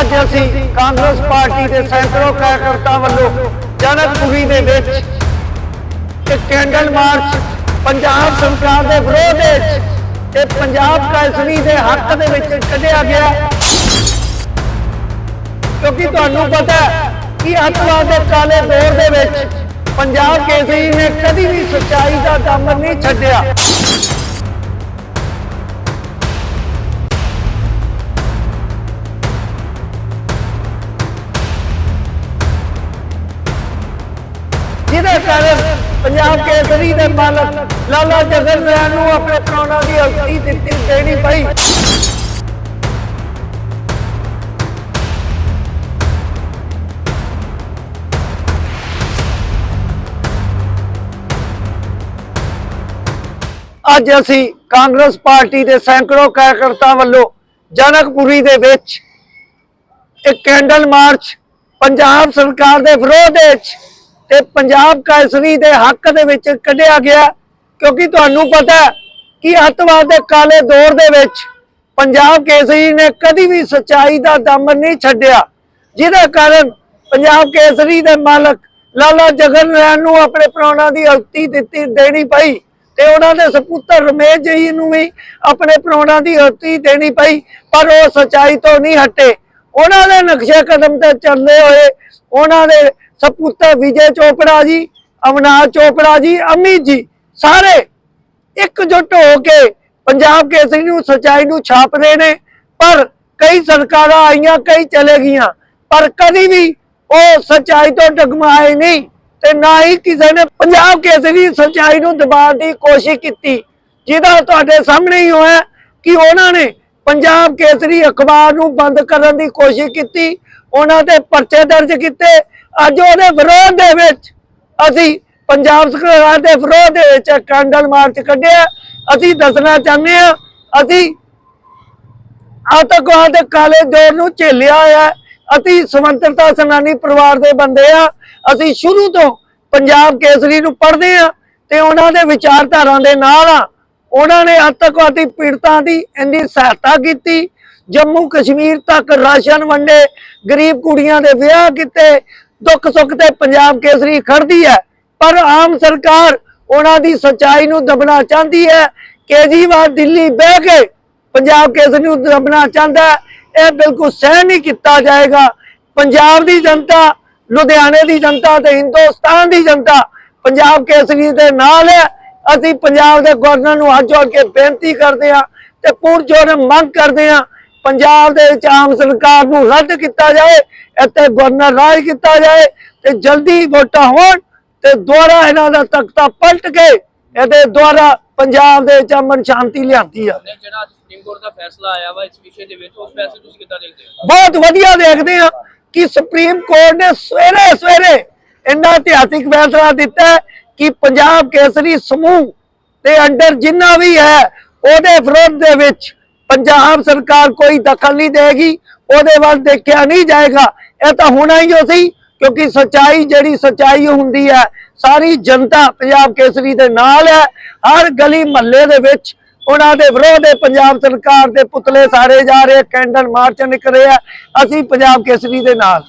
ਅੱਜ ਅਸੀਂ ਕਾਂਗਰਸ ਪਾਰਟੀ ਦੇ ਸੈਂਕੜੋ ਕਾਰਜਕਰਤਾ ਵੱਲੋਂ ਜਨਕਪੁਰੀ ਦੇ ਵਿੱਚ ਇੱਕ ਕੈਂਡਲ ਮਾਰਚ ਪੰਜਾਬ ਸਰਕਾਰ ਦੇ ਵਿਰੋਧ ਵਿੱਚ ਤੇ ਪੰਜਾਬ ਕੈਸਰੀ ਦੇ ਹੱਕ ਦੇ ਵਿੱਚ ਕੱਢਿਆ ਗਿਆ। ਕਿਉਂਕਿ ਤੁਹਾਨੂੰ ਪਤਾ ਹੈ ਕਿ ਅੱਤਵਾਦ ਦੇ ਕਾਲੇ ਦੌਰ ਦੇ ਵਿੱਚ ਪੰਜਾਬ ਕੇਸਰੀ ਨੇ ਕਦੀ ਵੀ ਸੱਚਾਈ ਦਾ ਦਾਮਨ ਨਹੀਂ ਛੱਡਿਆ। ਜਿਹਦੇ ਕਾਰਨ ਪੰਜਾਬ ਕੇਸਰੀ ਦੇ ਮਾਲਕ ਲਾਲਾ ਜਗਨ ਰਾਮ ਨੂੰ ਆਪਣੇ ਪ੍ਰਾਣਾਂ ਦੀ ਅਹੁਤੀ ਦਿੱਤੀ ਦੇਣੀ ਪਈ। ਅੱਜ ਅਸੀਂ ਕਾਂਗਰਸ ਪਾਰਟੀ ਦੇ ਸੈਂਕੜੋ ਕਾਰਕਰਤਾ ਵੱਲੋਂ ਜਨਕਪੁਰੀ ਦੇ ਵਿੱਚ ਇੱਕ ਕੈਂਡਲ ਮਾਰਚ ਪੰਜਾਬ ਸਰਕਾਰ ਦੇ ਵਿਰੋਧ ਵਿੱਚ ਤੇ ਪੰਜਾਬ ਕੈਸਰੀ ਦੇ ਹੱਕ ਦੇ ਵਿੱਚ ਕੱਢਿਆ ਗਿਆ ਕਿਉਂਕਿ ਤੁਹਾਨੂੰ ਪਤਾ ਕਿ ਅੱਤਵਾਦ ਦੇ ਕਾਲੇ ਦੌਰ ਦੇ ਵਿੱਚ ਪੰਜਾਬ ਕੇਸਰੀ ਨੇ ਕਦੀ ਵੀ ਸੱਚਾਈ ਦਾ ਦਮਨ ਨਹੀਂ ਛੱਡਿਆ, ਜਿਹਦੇ ਕਾਰਨ ਪੰਜਾਬ ਕੇਸਰੀ ਦੇ ਮਾਲਕ ਲਾਲਾ ਜਗਨ ਰਾਮ ਨੂੰ ਆਪਣੇ ਪ੍ਰਾਣਾਂ ਦੀ ਅਹੁਤੀ ਦਿੱਤੀ ਦੇਣੀ ਪਈ ਤੇ ਉਹਨਾਂ ਦੇ ਸਪੁੱਤਰ ਰਮੇਸ਼ ਜੀ ਨੂੰ ਵੀ ਆਪਣੇ ਪ੍ਰਾਣਾਂ ਦੀ ਅਹੁਤੀ ਦੇਣੀ ਪਈ, ਪਰ ਉਹ ਸੱਚਾਈ ਤੋਂ ਨਹੀਂ ਹਟੇ। ਉਹਨਾਂ ਦੇ ਨਕਸ਼ੇ ਕਦਮ ਤੇ ਚੱਲਦੇ ਹੋਏ ਉਹਨਾਂ ਦੇ ਸੁਪੁੱਤਰ ਵਿਜੇ ਚੋਪੜਾ ਜੀ, ਅਵਨਾਸ਼ ਚੋਪੜਾ ਜੀ, ਅਮਿਤ ਜੀ, ਸਾਰੇ ਇਕਜੁੱਟ ਹੋ ਕੇ ਪੰਜਾਬ ਕੇਸਰੀ ਨੂੰ ਸੱਚਾਈ ਨੂੰ ਛਾਪਦੇ ਨੇ। ਪਰ ਕਈ ਸਰਕਾਰਾਂ ਆਈਆਂ, ਕਈ ਚਲੇ ਗਈਆਂ। ਪਰ ਕਦੀ ਵੀ ਉਹ ਸੱਚਾਈ ਤੋਂ ਡਗਮਾਏ ਨਹੀਂ ਤੇ ਨਾ ਹੀ ਕਿਸੇ ਨੇ ਪੰਜਾਬ ਕੇਸਰੀ ਸੱਚਾਈ ਨੂੰ ਦਬਾਉਣ ਦੀ ਕੋਸ਼ਿਸ਼ ਕੀਤੀ। ਜਿਹਦਾ ਤੁਹਾਡੇ ਸਾਹਮਣੇ ਹੀ ਹੋਇਆ ਕਿ ਉਹਨਾਂ ਨੇ ਪੰਜਾਬ ਕੇਸਰੀ ਅਖਬਾਰ ਨੂੰ ਬੰਦ ਕਰਨ ਦੀ ਕੋਸ਼ਿਸ਼ ਕੀਤੀ, ਉਹਨਾਂ ਤੇ ਪਰਚੇ ਦਰਜ ਕੀਤੇ। ਅੱਜ ਉਹਦੇ ਵਿਰੋਧ ਦੇ ਵਿੱਚ ਅਸੀਂ ਪੰਜਾਬ ਸਰਕਾਰ ਦੇ ਵਿਰੋਧ ਦੇ ਵਿੱਚ ਕੈਂਡਲ ਮਾਰਚ ਕੱਢਿਆ। ਅਸੀਂ ਦੱਸਣਾ ਚਾਹੁੰਦੇ ਹਾਂ, ਅਸੀਂ ਆਤੰਕਵਾਦ ਦੇ ਕਾਲੇ ਦੌਰ ਨੂੰ ਝੇਲਿਆ ਹੋਇਆ ਅਸੀਂ ਸੁਤੰਤਰਤਾ ਸੈਨਾਨੀ ਪਰਿਵਾਰ ਦੇ ਬੰਦੇ ਆ ਅਸੀਂ ਸ਼ੁਰੂ ਤੋਂ ਪੰਜਾਬ ਕੇਸਰੀ ਨੂੰ ਪੜ੍ਹਦੇ ਆ ਤੇ ਉਹਨਾਂ ਦੇ ਵਿਚਾਰਧਾਰਾ ਦੇ ਨਾਲ ਆ ਉਹਨਾਂ ਨੇ ਆਤੰਕਵਾਦੀ ਪੀੜਤਾਂ ਦੀ ਇੰਨੀ ਸਹਾਇਤਾ ਕੀਤੀ, ਜੰਮੂ ਕਸ਼ਮੀਰ ਤੱਕ ਰਾਸ਼ਨ ਵੰਡੇ, ਗਰੀਬ ਕੁੜੀਆਂ ਦੇ ਵਿਆਹ ਕੀਤੇ, ਦੁੱਖ ਸੁੱਖ ਤੇ ਪੰਜਾਬ ਕੇਸਰੀ ਖੜਦੀ ਹੈ। ਪਰ ਆਮ ਸਰਕਾਰ ਉਹਨਾਂ ਦੀ ਸਚਾਈ ਨੂੰ ਦਬਣਾ ਚਾਹੁੰਦੀ ਹੈ। ਕੇਜਰੀਵਾਲ ਦਿੱਲੀ ਬਹਿ ਕੇ ਪੰਜਾਬ ਕੇਸਰੀ ਨੂੰ ਦਬਣਾ ਚਾਹੁੰਦਾ ਇਹ ਬਿਲਕੁਲ ਸਹਿ ਨਹੀਂ ਕੀਤਾ ਜਾਏਗਾ। ਪੰਜਾਬ ਦੀ ਜਨਤਾ, ਲੁਧਿਆਣੇ ਦੀ ਜਨਤਾ ਤੇ ਹਿੰਦੁਸਤਾਨ ਦੀ ਜਨਤਾ ਪੰਜਾਬ ਕੇਸਰੀ ਦੇ ਨਾਲ ਹੈ। ਅਸੀਂ ਪੰਜਾਬ ਦੇ ਗਵਰਨਰ ਨੂੰ ਹੱਥ ਜੋੜ ਕੇ ਬੇਨਤੀ ਕਰਦੇ ਹਾਂ ਤੇ ਪੁਰਜੋਰ ਮੰਗ ਕਰਦੇ ਹਾਂ ਪੰਜਾਬ ਦੇ ਵਿੱਚ ਆਮ ਸਰਕਾਰ ਨੂੰ ਰੱਦ ਕੀਤਾ ਜਾਏ ਇੱਥੇ ਗਵਰਨਰ ਰਾਜ ਕੀਤਾ ਜਾਏ ਤੇ ਜਲਦੀ ਵੋਟਾਂ ਹੋਣ ਤੇ ਦੁਆਰਾ ਇਹਨਾਂ ਦਾ ਤਖਤਾ ਪਲਟ ਕੇ ਇਹਦੇ ਦੁਆਰਾ ਪੰਜਾਬ ਦੇ ਵਿੱਚ ਅਮਨ ਸ਼ਾਂਤੀ ਲਿਆਂਦੀ ਆ ਨੇ ਜਿਹੜਾ ਅੱਜ ਸੁਪਰੀਮ ਕੋਰਟ ਦਾ ਫੈਸਲਾ ਆਇਆ ਵਾ ਇਸ ਵਿਸ਼ੇ ਦੇ ਵਿੱਚ ਉਸ ਫੈਸਲੇ ਤੁਸੀਂ ਕਿੱਦਾਂ ਦੇਖਦੇ ਹੋ? ਬਹੁਤ ਵਧੀਆ ਦੇਖਦੇ ਆ ਕਿ ਸੁਪਰੀਮ ਕੋਰਟ ਨੇ ਸਵੇਰੇ ਸਵੇਰੇ ਇੰਨਾ ਇਤਿਹਾਸਿਕ ਫੈਸਲਾ ਦਿੱਤਾ ਕਿ ਪੰਜਾਬ ਕੇਸਰੀ ਸਮੂਹ ਦੇ ਅੰਡਰ ਜਿੰਨਾ ਵੀ ਹੈ, ਉਹਦੇ ਵਿਰੋਧ ਦੇ ਵਿੱਚ ਪੰਜਾਬ ਸਰਕਾਰ ਕੋਈ ਦਖਲ ਨਹੀਂ ਦੇਗੀ, ਉਹਦੇ ਵੱਲ ਦੇਖਿਆ ਨਹੀਂ ਜਾਏਗਾ। ਇਹ ਤਾਂ ਹੋਣਾ ਹੀ ਹੋ ਸੀ ਕਿਉਂਕਿ ਸਚਾਈ ਜਿਹੜੀ ਸਚਾਈ ਹੁੰਦੀ ਹੈ, ਸਾਰੀ ਜਨਤਾ ਪੰਜਾਬ ਕੇਸਰੀ ਦੇ ਨਾਲ ਹੈ। ਹਰ ਗਲੀ ਮਹੱਲੇ ਦੇ ਵਿੱਚ ਉਹਨਾਂ ਦੇ ਵਿਰੋਧ ਦੇ ਪੰਜਾਬ ਸਰਕਾਰ ਦੇ ਪੁਤਲੇ ਸਾਰੇ ਜਾ ਰਹੇ ਕੈਂਡਲ ਮਾਰਚ ਨਿਕਲ ਰਹੇ ਅਸੀਂ ਪੰਜਾਬ ਕੇਸਰੀ ਦੇ ਨਾਲ।